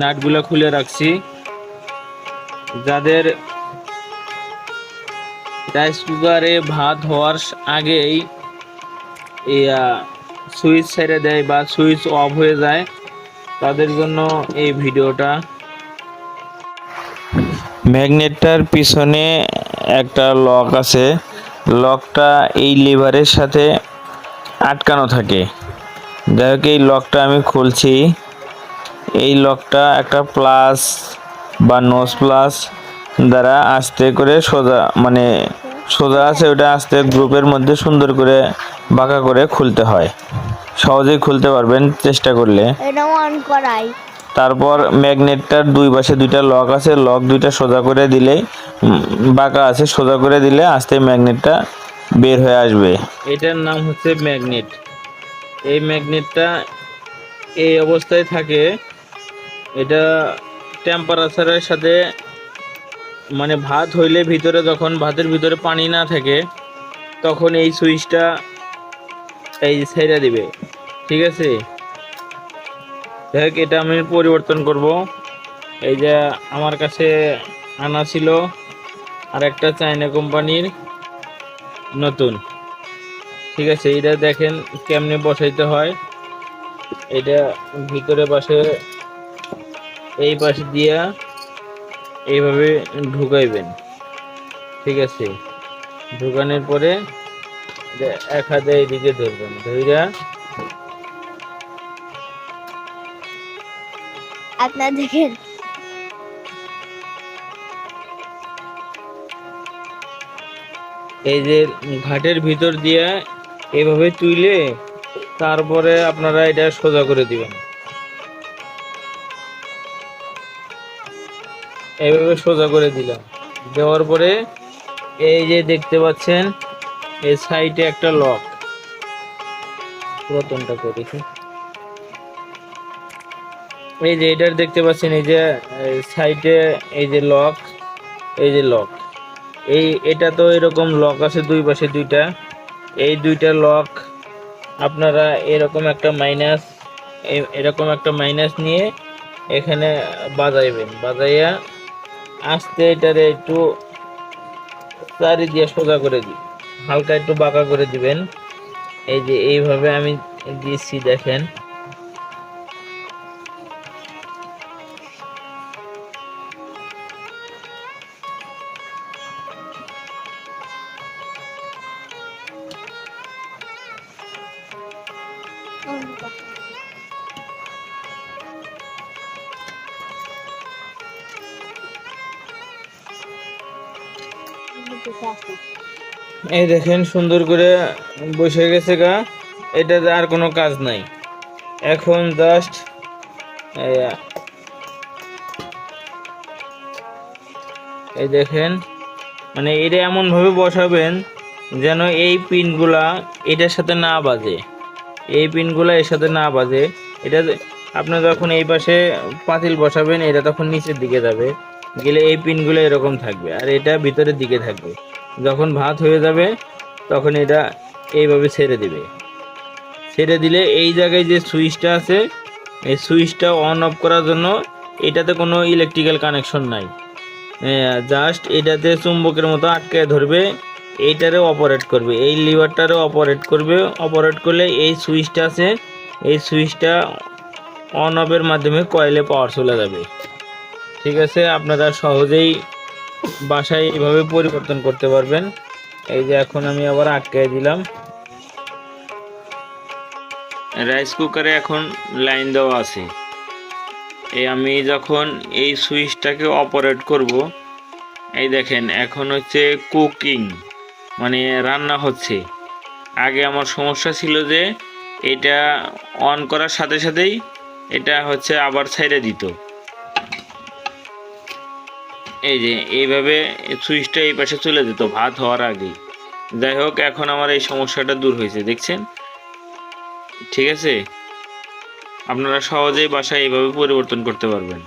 নাটগুলো খুলে রাখছি। যাদের রাইস কুকারে ভাত হওয়ার আগেই সুইচ ছেড়ে দেয় বা সুইচ অফ হয়ে যায়, তাদের জন্য এই ভিডিওটা। ম্যাগনেটটার পিছনে একটা লক আছে। লকটা এই লিভারের সাথে আটকানো থাকে। যাই হোক, এই লকটা আমি খুলছি। এই লকটা একটা প্লাস বা নোজ প্লাস দ্বারা আস্তে করে সোজা মানে সোজা আছে ওটা আস্তে গ্রুপের মধ্যে সুন্দর করে বাঁকা করে খুলতে হয়। সহজেই খুলতে পারবেন চেষ্টা করলে। এটা অন করাই। তারপর ম্যাগনেটটার দুই পাশে দুইটা লক আছে লক দুইটা সোজা করে দিলে বাঁকা আছে সোজা করে দিলে আস্তে ম্যাগনেটটা বের হয়ে আসবে। এটার নাম হচ্ছে ম্যাগনেট। এই ম্যাগনেটটা এই অবস্থায় থাকে এটা টেম্পারেচারের সাথে মানে ভাত হইলে ভিতরে যখন ভাতের ভিতরে পানি না থাকে, তখন এই সুইচটা এই ছেড়ে দিবে। ঠিক আছে? দেখ এটা আমি পরিবর্তন করব। এই যে আমার কাছে আনা ছিল আর একটা চাইনা কোম্পানির নতুন। ঠিক আছে, এটা দেখেন কেমনে বসাইতে হয়। এটা ভিতরে পাশে এই পাশে দিয়া এইভাবে ঢুকাইবেন। ঠিক আছে? ঢুকানোর পরে এক হাতে এইদিকে ধরবেন। ধইরা আপনার দেখেন। এই যে ঘাটের ভিতর দিয়ে এভাবে তুইলে তারপরে আপনারা এটা সোজা করে দিবেন। এইভাবে সোজা করে দিলাম। দেওয়ার পরে এই যে দেখতে পাচ্ছেন এই সাইডে একটা লক। পুরাতনটা করে এই যে এটার দেখতে পাচ্ছেন, এই যে সাইডে এই যে লক, এই যে লক। এই, এটা তো এরকম লক আছে দুই পাশে দুইটা। এই দুইটা লক আপনারা এরকম একটা মাইনাস এরকম একটা মাইনাস নিয়ে এখানে বাজাইবেন। বাজাইয়া আস্তে এটারে একটু চারি দিয়ে সোজা করে দিই। হালকা একটু বাঁকা করে দিবেন। এই যে এইভাবে আমি দিচ্ছি দেখেন। এই দেখেন, সুন্দর করে বসে গেছে গা। এটাতে আর কোনো কাজ নাই। এখন জাস্ট এই দেখেন মানে এটা এমন ভাবে বসাবেন যেন এই পিনগুলা এটার সাথে না বাজে। এই পিনগুলা এর সাথে না বাজে। এটা আপনি যখন এই পাশে পাতিল বসাবেন, এটা তখন নিচের দিকে যাবে। গেলে এই পিনগুলো এরকম থাকবে আর এটা ভিতরের দিকে থাকবে। যখন ভাত হয়ে যাবে, তখন এটা এইভাবে ছেড়ে দিবে। ছেড়ে দিলে এই জায়গায় যে সুইচটা আছে, এই সুইচটা অন অফ করার জন্য এটাতে কোনো ইলেকট্রিক্যাল কানেকশন নাই। জাস্ট এটাতে চুম্বকের মতো আটকে ধরবে, এইটারে অপারেট করবে, এই লিভারটারে অপারেট করবে অপারেট করলে এই সুইচটা আছে, এই সুইচটা অন অফের মাধ্যমে কয়েলে পাওয়ার চলে যাবে। ঠিক আছে, আপনারা সহজেই বাসায় এইভাবে পরিবর্তন করতে পারবেন। এই যে এখন আমি আবার আটকে দিলাম। রাইস কুকারে এখন লাইন দেওয়া আছে। এই আমি যখন এই সুইচটাকে অপারেট করব, এই দেখেন, এখন হচ্ছে কুকিং মানে রান্না হচ্ছে। আগে আমার সমস্যা ছিল যে এটা অন করার সাথে সাথেই এটা হচ্ছে আবার ছাইড়ে দিত। এই যে, এইভাবে সুইচটা এই পাশে চলে যেত, ভাত হওয়ার আগেই। যাই হোক, এখন আমার এই সমস্যাটা দূর হয়েছে, দেখছেন? ঠিক আছে? আপনারা সহজেই বাসায় এইভাবে পরিবর্তন করতে পারবেন।